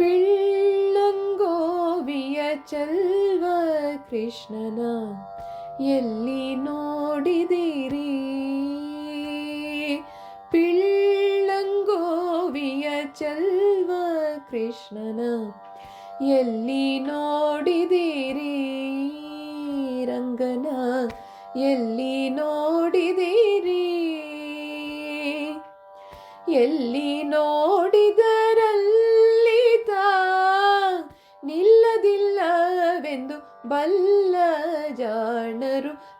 ಬೆಳ್ಳಂಗೋವಿಯ ಚಲ್ವ ಕೃಷ್ಣನ ಎಲ್ಲಿ ನೋಡಿದಿರಿ ಪಿಳ್ಳಂಗೋವಿಯ ಚಲ್ವ ಕೃಷ್ಣನ ಎಲ್ಲಿ ನೋಡಿದಿರಿ ರಂಗನ ಎಲ್ಲಿ ನೋಡಿದಿರಿ ಎಲ್ಲಿ ನೋಡಿದ ಬಲ್ಲ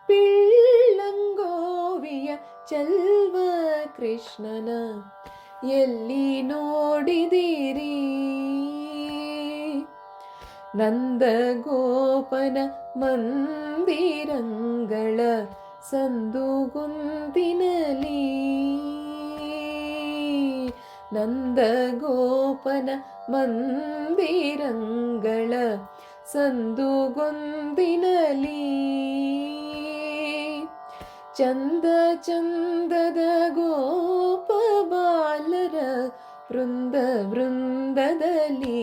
ಪಿಳ್ಳಂಗೋವಿಯ ಪಿಳ್ಳಂಗೋವಿಯ ಚಲ್ವ ಕೃಷ್ಣನ ಎಲ್ಲಿ ನೋಡಿದಿರಿ ನಂದಗೋಪನ ಮಂದಿರಂಗಳ ಸಂದುಗುಂತಿನಲಿ ನಂದಗೋಪನ ಮಂದಿರಂಗಳ സന്തുകുന്തിനലി ചന്ദ ചന്ദദ ഗോപബാലര വൃന്ദ വൃന്ദദലി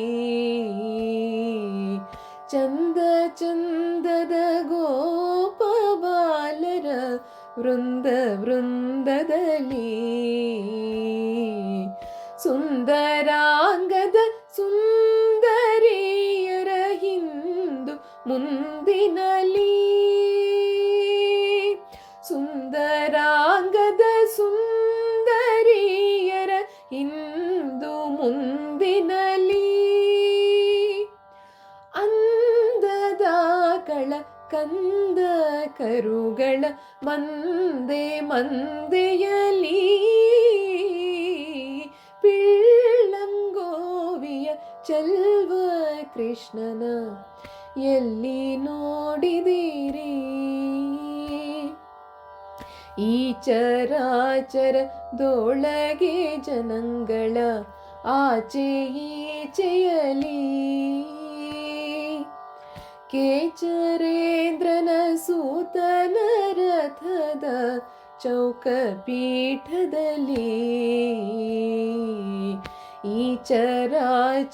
ചന്ദ ചന്ദദ ഗോപബാലര വൃന്ദ വൃന്ദദലി സുന്ദരാ ಕುಂದಿನಲಿ ಸುಂದರಾಂಗದ ಸುಂದರಿಯರ ಇಂದು ಮುಂದಿನಲಿ ಅಂದದ ಕಳ ಕಂದ ಕರುಗಳ ಮಂದೆ ಮಂದೆಯಲಿ പിള്ളങ്കോവിയ ചെൽവ കൃഷ്ണന ಎಲ್ಲಿ ನೋಡಿದಿರಿ ಈ ಚರಾಚರದೊಳಗೆ ಜನಂಗಳ ಆಚೆ ಈಚೆಯಲಿ ಕೇಚರೇಂದ್ರನ ಸೂತನ ರಥದ ಚೌಕ ಪೀಠದಲ್ಲಿ चराचरदोळगे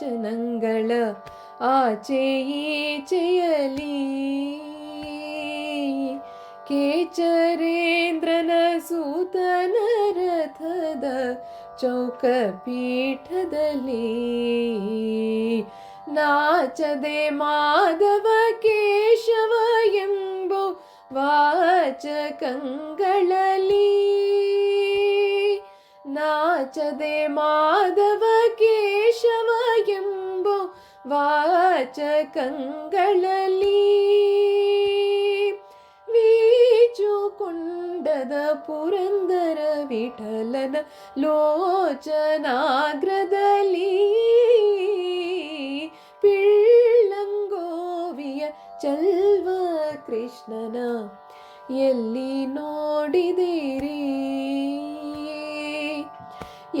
जनङ्गळ आचे चयली केचरेन्द्रनसूतनरथद चौकपीठदली नाचदे माधव केशवयम्बो वाचकली നാചതേ മാധവ കേശവ വാച കേശവയമ്പോ വാചകങ്ങളീ കൊണ്ടത് പുരന്തര വിഠലന ലോചനാഗ്രതലീ പിള്ളങ്കോവിയ ചൽവ കൃഷ്ണന എല്ലി നോടി ദേരീ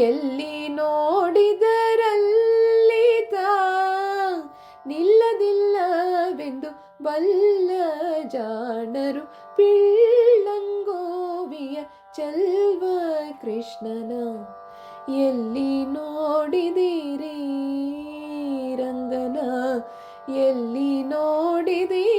ಎಲ್ಲಿ ನೋಡಿದರಲ್ಲಿ ನಿಲ್ಲದಿಲ್ಲವೆಂದು ಬಲ್ಲ ಜಾಣರು ಪಿಳ್ಳಂಗೋವಿಯ ಚಲ್ವ ಕೃಷ್ಣನ ಎಲ್ಲಿ ನೋಡಿದಿರಿ ರಂಗನ ಎಲ್ಲಿ ನೋಡಿದಿ